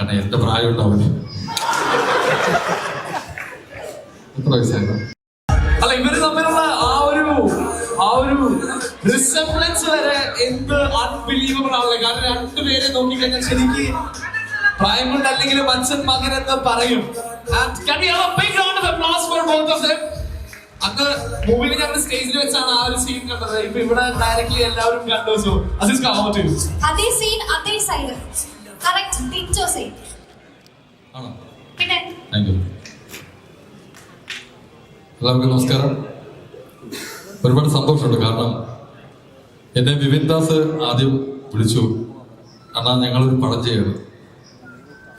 കാരണം എന്റെ പ്രായം ഉണ്ടാവില്ല എത്ര വയസ്സായിരുന്നു അല്ല ഇവർ തമ്മിലുള്ള ആ ഒരു ആ ഒരു റിസംബ്ലൻസ് വരെ എന്ത് അൺബിലീവബിൾ ആവില്ല കാരണം രണ്ടുപേരെ നോക്കിക്കഴിഞ്ഞാൽ ശരിക്ക് പ്രായം കൊണ്ട് അല്ലെങ്കിൽ മനുഷ്യൻ മകൻ എന്ന് പറയും? അന്ന് മൂവിയിൽ ഞങ്ങൾ സ്റ്റേജിൽ വെച്ചാണ് ആ ഒരു സീൻ കണ്ടത്. ഇപ്പൊ ഇവിടെ ഡയറക്ട്ലി എല്ലാവരും കണ്ടു. അതേ സീൻ അതേ സൈഡ് കറക്റ്റ് ഡിറ്റോ സെയിം ആണോ? പിന്നെ? താങ്ക് യു എല്ലാവർക്കും നമസ്കാരം. ഒരുപാട് സന്തോഷമുണ്ട്. കാരണം എന്നെ വിപിൻ ദാസ് ആദ്യം വിളിച്ചു. അണ്ണാ ഞങ്ങളൊരു പടം ചെയ്യണം.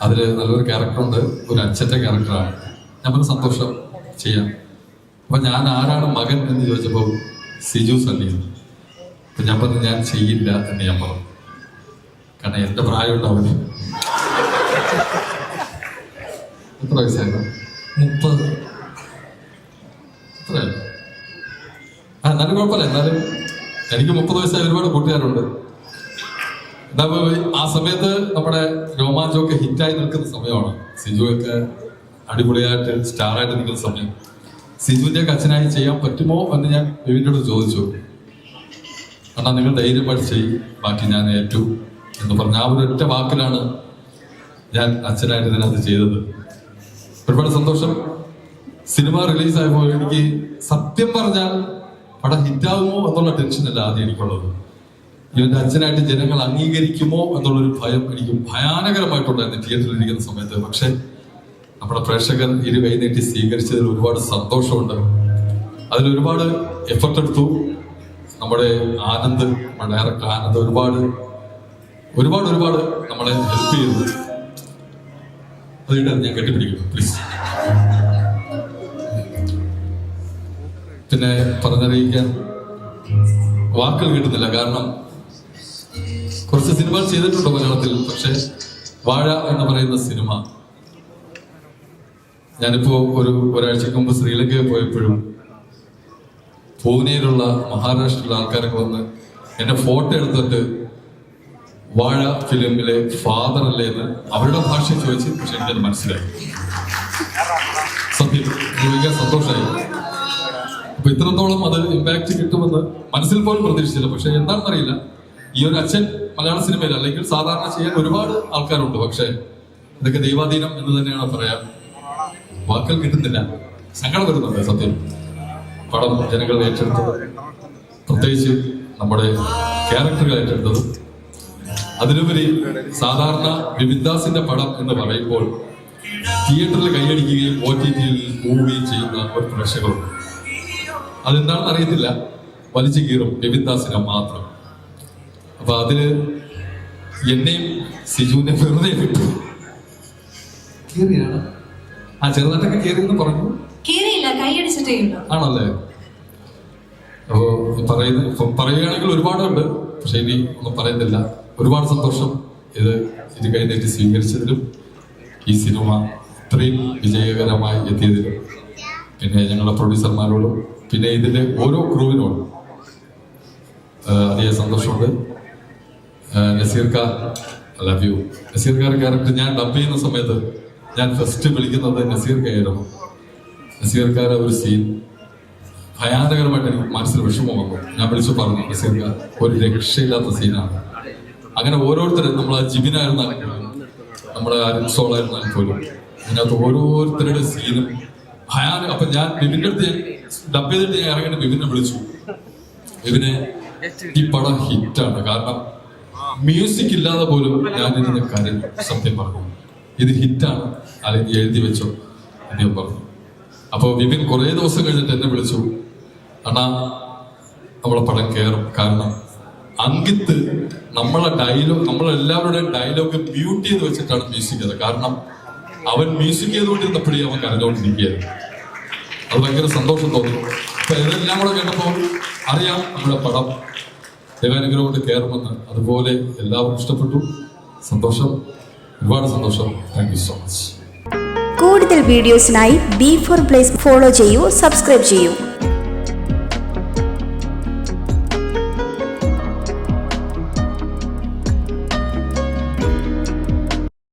അതിൽ നല്ലൊരു ക്യാരക്ടറുണ്ട്. ഒരു അച്ഛന്റെ ക്യാരക്ടറാണ്. ഞാൻ പറഞ്ഞ സന്തോഷം ചെയ്യാം. അപ്പൊ ഞാൻ ആരാണ് മകൻ എന്ന് ചോദിച്ചപ്പോൾ സിജു സണ്ണി. അപ്പൊ ഞാൻ പറഞ്ഞു ഞാൻ ചെയ്യില്ല എന്ന് ഞാൻ പറഞ്ഞു. കാരണം എന്റെ പ്രായം ഉണ്ടാവില്ല എത്ര വയസ്സായിരുന്നു? മുപ്പത്. ആ എന്നാലും കുഴപ്പമില്ല. എന്നാലും എനിക്ക് മുപ്പത് വയസ്സായ ഒരുപാട് കൂട്ടുകാരുണ്ട്. ആ സമയത്ത് നമ്മുടെ രോമാഞ്ചമൊക്കെ ഹിറ്റായി നിൽക്കുന്ന സമയമാണ്. സിജു ഒക്കെ അടിപൊളിയായിട്ട് സ്റ്റാറായിട്ട് നിൽക്കുന്ന സമയം. സിജുവിന്റെ അച്ഛനായി ചെയ്യാൻ പറ്റുമോ എന്ന് ഞാൻ വിവിനോട് ചോദിച്ചു. കാരണം നിങ്ങൾ ധൈര്യമായിട്ട് ചെയ്യും. ബാക്കി ഞാൻ ഏറ്റു എന്ന് പറഞ്ഞ ആ ഒരു ഒറ്റ വാക്കിലാണ് ഞാൻ അച്ഛനായിട്ട് ഇതിനകത്ത് ചെയ്തത്. ഒരുപാട് സന്തോഷം. സിനിമ റിലീസായപ്പോൾ എനിക്ക് സത്യം പറഞ്ഞാൽ പടം ഹിറ്റാകുമോ എന്നുള്ള ടെൻഷനല്ല ആദ്യം എനിക്കുള്ളത്. ഇവന്റെ അച്ഛനായിട്ട് ജനങ്ങൾ അംഗീകരിക്കുമോ എന്നുള്ളൊരു ഭയം എനിക്ക് ഭയാനകരമായിട്ടുണ്ടായിരുന്നു തിയേറ്ററിൽ ഇരിക്കുന്ന സമയത്ത്. പക്ഷെ നമ്മുടെ പ്രേക്ഷകർ ഇരു കൈ നീട്ടി സ്വീകരിച്ചതിൽ ഒരുപാട് സന്തോഷമുണ്ട്. അതിൽ ഒരുപാട് എഫർട്ട് എടുത്തു. നമ്മുടെ ആനന്ദ് ഡയറക്ടർ ആനന്ദ് ഒരുപാട് ഒരുപാട് ഒരുപാട് നമ്മളെ ഹെൽപ്പ് ചെയ്തത് അതുകൊണ്ട് ഞാൻ കെട്ടിപ്പിടിക്കുന്നു പ്ലീസ് പിന്നെ പറഞ്ഞറിയിക്കാൻ വാക്കുകൾ കിട്ടുന്നില്ല. കാരണം കുറച്ച് സിനിമകൾ ചെയ്തിട്ടുണ്ട് മലയാളത്തിൽ? പക്ഷെ വാഴ എന്ന് പറയുന്ന സിനിമ. ഞാനിപ്പോ ഒരു ഒരാഴ്ചക്ക് മുമ്പ് ശ്രീലങ്കയിൽ പോയപ്പോഴും പൂനെയിലുള്ള മഹാരാഷ്ട്രയിലുള്ള ആൾക്കാരൊക്കെ വന്ന് എന്നെ ഫോട്ടോ എടുത്തിട്ട് വാഴ ഫിലിമിലെ ഫാദർ അല്ലേ എന്ന് അവരുടെ ഭാഷ ചോദിച്ച് പക്ഷെ എനിക്കത് മനസ്സിലായി. സത്യം. ഭയങ്കര സന്തോഷമായി. അപ്പൊ ഇത്രത്തോളം അത് ഇമ്പാക്ട് കിട്ടുമെന്ന് മനസ്സിൽ പോലും പ്രതീക്ഷിച്ചില്ല. പക്ഷെ എന്താണെന്നറിയില്ല. ഈ ഒരു അച്ഛൻ മലയാള സിനിമയിൽ അല്ലെങ്കിൽ സാധാരണ ചെയ്യാൻ ഒരുപാട് ആൾക്കാരുണ്ട്. പക്ഷെ ഇതൊക്കെ ദൈവാധീനം എന്ന് തന്നെയാണ് പറയാ. വാക്കുകൾ കിട്ടുന്നില്ല. സങ്കടം വരുന്നുണ്ട് സത്യം. പടം ജനങ്ങൾ ഏറ്റെടുത്തത്. പ്രത്യേകിച്ച് നമ്മുടെ ക്യാരക്ടറുകൾ ഏറ്റെടുത്തത് അതിലുപരി സാധാരണ വിവിദാസിന്റെ പടം എന്ന് പറയുമ്പോൾ തിയേറ്ററിൽ കൈയടിക്കുകയും ഒ ടി ടിയിൽ പോവുകയും ചെയ്യുന്ന ഒരു പ്രേക്ഷകരുണ്ട്. അതെന്താണെന്ന് അറിയത്തില്ല. വലിച്ചു കീറും രവിദാസിനെ മാത്രം. അപ്പൊ അതിൽ എന്നെയും സിജുവിനെ വെറുതെ വിട്ടു. കീറിയാണ്. ആ ചെറുതായിട്ടൊക്കെ കീറിയെന്ന് പറഞ്ഞു. ആണല്ലേ? അപ്പോ പറയുന്ന പറയുകയാണെങ്കിൽ ഒരുപാടുണ്ട്. പക്ഷെ ഇനി ഒന്നും പറയുന്നില്ല ഒരുപാട് സന്തോഷം. ഇത് ഇത് കഴിഞ്ഞിട്ട് സ്വീകരിച്ചതിലും ഈ സിനിമ ഇത്രയും വിജയകരമായി എത്തിയതിലും പിന്നെ ഞങ്ങളുടെ പ്രൊഡ്യൂസർമാരോടും പിന്നെ ഇതിലെ ഓരോ ക്രൂവിനോടും അധികം സന്തോഷമുണ്ട്. നസീർ നസീർക്ക ലവ് യു നസീർ നസീർക്കാർ ക്യാരക്ടർ ഞാൻ ഡബ് ചെയ്യുന്ന സമയത്ത് ഞാൻ ഫസ്റ്റ് വിളിക്കുന്നത് നസീർ കയായിരുന്നു. നസീർ നസീർക്കാരെ ഒരു സീൻ ഭയാനകരമായിട്ട് എനിക്ക് മനസ്സിൽ വിഷമം വന്നു. ഞാൻ വിളിച്ചു പറഞ്ഞു നസീർ നസീർക്ക ഒരു രക്ഷയില്ലാത്ത സീനാണ് അങ്ങനെ ഓരോരുത്തരും ആ ജിബിനായിരുന്നാലും നമ്മുടെ അരിസോളായിരുന്നാലും പോലും. അതിനകത്ത് ഓരോരുത്തരുടെ സീനും ഭയാനക അപ്പൊ ഞാൻ ബിബിന്റെ അടുത്ത് ഡബ് ചെയ്തിട്ട് ഞാൻ ഇറങ്ങിയിട്ട് ബിബിനെ വിളിച്ചു. ബിബിനെ ഈ പടം ഹിറ്റാണ് കാരണം മ്യൂസിക് ഇല്ലാതെ പോലും ഞാൻ ഇതിന്റെ കാര്യം സത്യം പറഞ്ഞു. ഇത് ഹിറ്റാണ് അല്ലെങ്കിൽ എഴുതി വെച്ചോ. അദ്ദേഹം പറഞ്ഞു. അപ്പൊ വിപിൻ കുറെ ദിവസം കഴിഞ്ഞിട്ട് എന്നെ വിളിച്ചു. അണ്ണാ നമ്മളെ പടം കയറും കാരണം അങ്കിത്ത് നമ്മളെ ഡയലോഗ് നമ്മളെല്ലാവരുടെയും ഡയലോഗ് മ്യൂട്ട് ചെയ്ത് വെച്ചിട്ടാണ് മ്യൂസിക് ചെയ്തത്. കാരണം അവൻ മ്യൂസിക് ചെയ്തുകൊണ്ടിരുന്നപ്പോഴേ അവൻ കരഞ്ഞുകൊണ്ടിരിക്കുകയായിരുന്നു. അത് ഭയങ്കര സന്തോഷം തോന്നി. അപ്പൊ ഇതെല്ലാം കൂടെ കേട്ടപ്പോൾ അറിയാം നമ്മുടെ പടം ദൈവാനുഗ്രഹം കൊണ്ട് കയറുമെന്ന്. അതുപോലെ എല്ലാവർക്കും ഇഷ്ടപ്പെട്ടു. സന്തോഷം. ഒരുപാട് സന്തോഷം. താങ്ക് യു സോ മച്ച് കൂടുതൽ വീഡിയോസിനായി ബി ഫോർ പ്ലേസ് ഫോളോ ചെയ്യൂ സബ്സ്ക്രൈബ് ചെയ്യൂ.